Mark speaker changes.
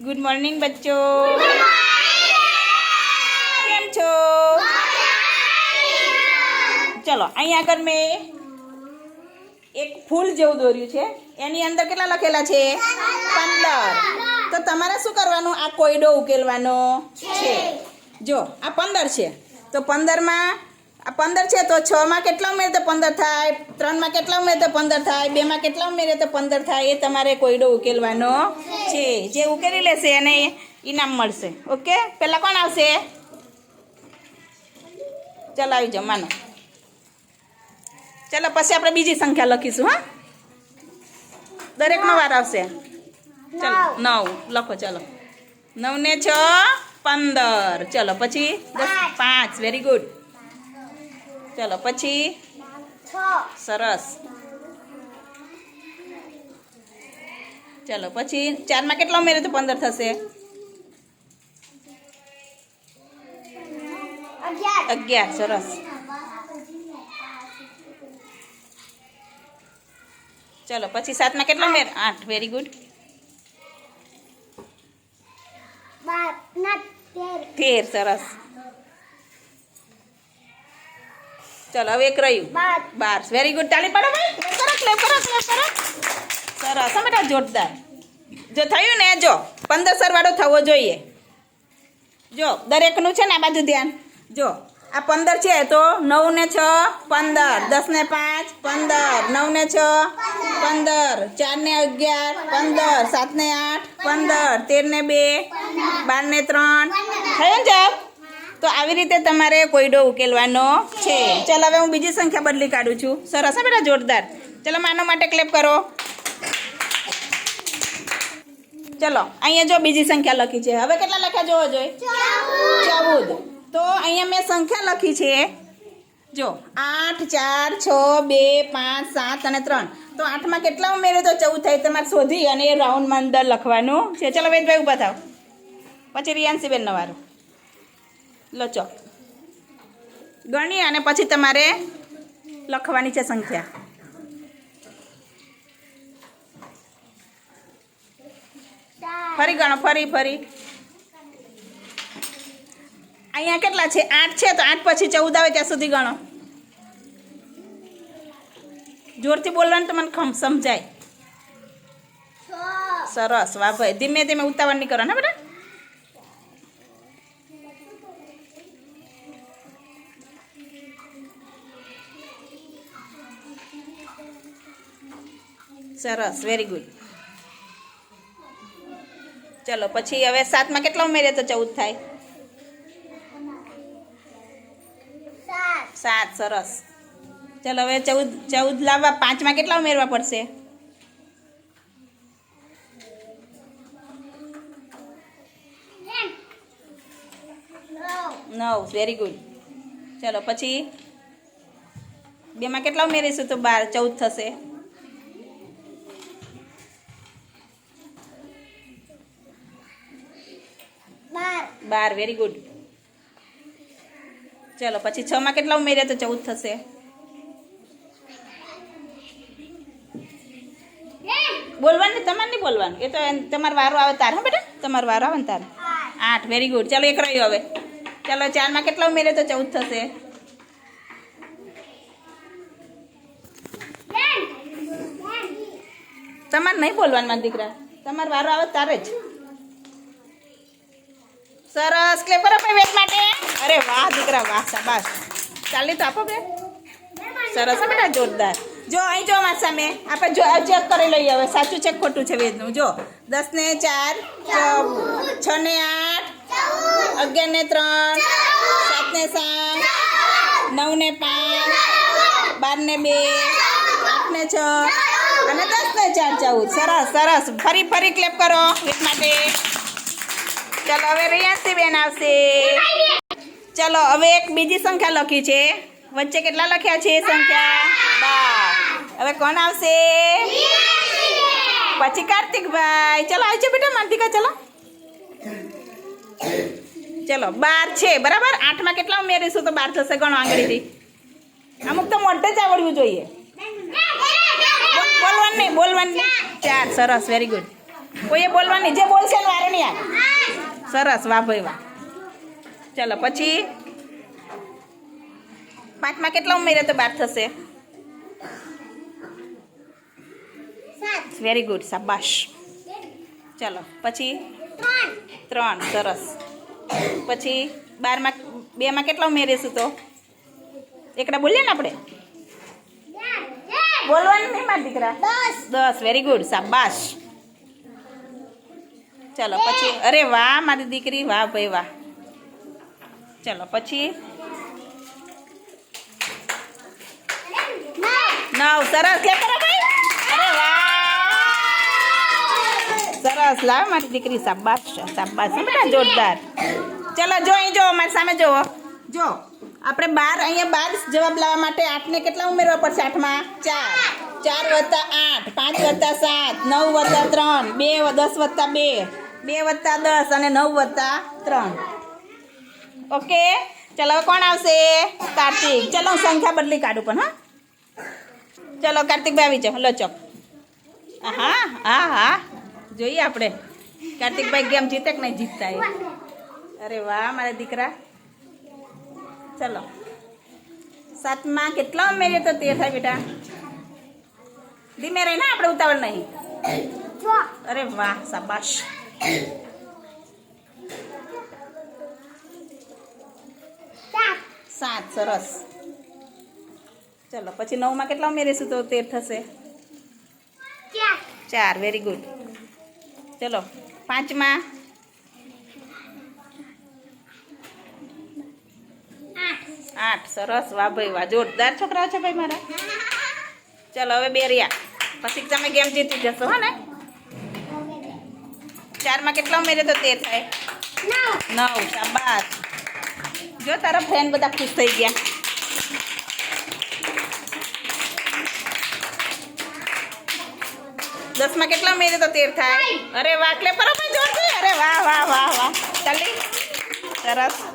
Speaker 1: Good morning બચ્ચો. કેમ છો? ચલો, અહીંયા આગળ મેં એક ફૂલ જેવું દોર્યું છે. એની અંદર કેટલા લખેલા છે? પંદર. તો તમારે શું કરવાનું? આ કોયડો ઉકેલવાનો છે. જો, આ પંદર છે. તો પંદરમાં આ પંદર છે તો છમાં કેટલા ઉમેરે તો પંદર થાય? ત્રણમાં કેટલા ઉમેરે તો પંદર થાય? બેમાં કેટલા ઉમેરે તો પંદર થાય? એ તમારે કોયડો ઉકેલવાનો છે. જે ઉકેલી લેશે એને ઇનામ મળશે. ઓકે? પહેલાં કોણ આવશે? ચાલો, આવી જાઓ, માનો. ચાલો, પછી આપણે બીજી સંખ્યા લખીશું, હા? દરેકનો વાર આવશે. ચાલો, નવ. લખો, ચાલો. નવ ને છ, પંદર. ચલો, પછી પાંચ. વેરી ગુડ ચલો પછી સરસ ચલો પછી ચારમાં કેટલા ઉમેરે તો પંદર થશે અગિયાર સરસ ચલો પછી સાતમાં કેટલા ઉમેર આઠ વેરી ગુડ તેર સરસ ચલો હવે એક રહ્યું. બાર. વેરી ગુડ તાળી પાડો ભાઈ. કરો ક્લેપ કરો ક્લેપ કરો સરસ. બેટા જોરદાર? જો થયું ને જો. પંદર સરવાળો થવો જોઈએ. જો દરેકનું છે ને આ બાજુ ધ્યાન. જો આ પંદર છે તો નવ ને છ પંદર. દસ ને પાંચ પંદર. નવ ને છ પંદર. ચાર ને અગિયાર પંદર. સાત ને આઠ પંદર. તેર ને બે બાર ને ત્રણ. થયો ને જવાબ? તો આવી રીતે તમારે કોયડો ઉકેલવાનો છે. ચાલો હવે હું બીજી સંખ્યા બદલી કાઢું છું. સરસ હા બેટા, જોરદાર. ચલો માનો માટે ક્લેપ કરો. ચલો, અહીંયા જો બીજી સંખ્યા લખી છે. હવે કેટલા લખ્યા જોવો જોઈએ? ચૌદ. તો અહીંયા મેં સંખ્યા લખી છે. જો, આઠ, ચાર, છ, બે, પાંચ, સાત અને ત્રણ. તો આઠમાં કેટલા ઉમેરે તો ચૌદ થાય તમારે શોધી અને એ રાઉન્ડમાં અંદર લખવાનું છે. ચલો વેદભાઈ ઊભા થાવ પછી રિયાન્સીબેન નવારો. લો ચો ગણી અને પછી તમારે લખવાની છે સંખ્યા. ફરી ગણો ફરી ફરી. અહીંયા કેટલા છે? આઠ છે તો આઠ પછી ચૌદ આવે ત્યાં સુધી ગણો. જોરથી બોલવાનું તો મને ખમ સમજાય. સરસ વાહ ભાઈ. ધીમે ધીમે ઉતાવળ નહીં કરો ને બેટા. સરસ વેરી ગુડ ચલો પછી હવે સાતમાં કેટલા ઉમેરે તો ચૌદ થાય? સાત. સરસ. ચલો હવે ચૌદ ચૌદ લાવવા પાંચમાં કેટલા ઉમેરવા પડશે? નવ. વેરી ગુડ ચલો પછી બેમાં કેટલા ઉમેરીશું તો બાર ચૌદ થશે? બાર વેરી ગુડ ચલો, પછી છમાં કેટલા ઉમેર્યા તો ચૌદ થશે. બોલવાનું તમારે નહીં બોલવાનું. એ તો તમારો વારો આવે તાર, હા બેટા? તમારો વારો આવે ને તાર? આઠ વેરી ગુડ ચાલો, એક રહ્યો હવે. ચાલો ચારમાં કેટલા ઉમેર્યા તો ચૌદ થશે. તમારે નહીં બોલવાનું દીકરા. તમારો વારો આવે તારે જ. સરસ. કે પર ભાઈ વેટ માટે. અરે વાહ, દીકરા, વાહ, શાબાશ. ચાલી તો આપો બે. સરસ બેટા, જોરદાર. જો, અહીં જો મારી સામે. આપણે જો ચેક કરી લઈએ હવે. સાચું છે ખોટું છે વેદનું જો, દસ ને ચાર છ ને આઠ, અગિયાર ને ત્રણ, સાત ને સાત, નવ ને પાંચ, બાર ને બે, આઠ ને છ અને દસ ને ચાર, ચૌદ. સરસ સરસ. ફરી ફરી ક્લેપ કરો વેટ માટે. ચલો હવે રિયાસી બેન આવશે. ચલો, હવે એક બીજી સંખ્યા લખી છે. વચ્ચે કેટલા લખ્યા છે સંખ્યા? બાર. હવે કોણ આવશે? પછી કાર્તિકભાઈ. ચલો, આવજો બેટા, માનતિકા, ચલો. ચલો, બાર છે, બરાબર? આઠમાં કેટલા ઉમેરીશું તો બાર થશે ગણો આંગળીથી. અમુક તો મોઢે જ આવડવું જોઈએ. બોલવાનું નહીં, બોલવાનું ચાર, સરસ વેરી ગુડ કોઈએ બોલવાની જે બોલશે વારે નહીં સરસ વાહ ભાઈ વાહ. ચલો પછી? પાંચમાં કેટલા ઉમેરે તો બાર થશે? વેરી ગુડ શાબાશ. ચાલો પછી? ત્રણ સરસ. પછી બારમાં બેમાં કેટલા ઉમેરીશું તો? એકડા બોલીએ ને આપણે? બોલવાનું નહીં મારા દીકરા? દસ. વેરી ગુડ શાબાશ. ચલો, પછી, અરે વાહ, મારી દીકરી, વાહ ભાઈ, વાહ. ચલો, પછી. નવ, સરસ લે અરે વાહ. સરસ, લાવ મારી દીકરી, શાબાશ હો બેટા જોરદાર. ચલો, જો, અહીં જો મારી સામે જોવો જો, આપણે બાર, અહીંયા બાર જવાબ લાવવા માટે આઠને કેટલા ઉમેરવા પડશે? આઠમાં ચાર. ચાર વત્તા આઠ, પાંચ વત્તા સાત, નવ વત્તા ત્રણ, બે, દસ વત્તા બે. બે વત્તા દસ અને નવ વત્તા ત્રણ. ઓકે? ચલો કોણ આવશે? કાર્તિક. ચલો હું સંખ્યા બદલી કાઢું પણ હા? ચલો કાર્તિકભાઈ આવી જાઓ. લો ચોક હા હા હા. જોઈએ આપણે. કાર્તિકભાઈ ગેમ જીતે કે નહીં જીતતા એ? અરે વાહ મારા દીકરા. ચલો. સાતમાં કેટલા ઉમેરીએ તો તે થાય બેટા? ધીમે રહીને આપણે ઉતાવળ નહીં. અરે વાહ શાબાશ. સાત, સરસ. ચલો, પછી નવમાં કેટલા ઉમેરીશું તો તેર થશે? ચાર વેરી ગુડ ચલો, પાંચમાં? આઠ, સરસ. વાહ ભાઈ, વાહ. જોરદાર છોકરાઓ છે ભાઈ મારા. ચલો, હવે બે પછી તમે ગેમ જીતી જશો, હા ને? ચારમાં કેટલા ઉમેરે તો તેર થાય? નવ. શાબાશ. જો તારા ફ્રેન્ડ બધા ખુશ થઈ ગયા. દસમાં કેટલા ઉમેરે તો તેર થાય? અરે વાહ ક્લેપ કરો ભાઈ, જોરથી. અરે વાહ વાહ વાહ વાહ. ચાલી. સરસ.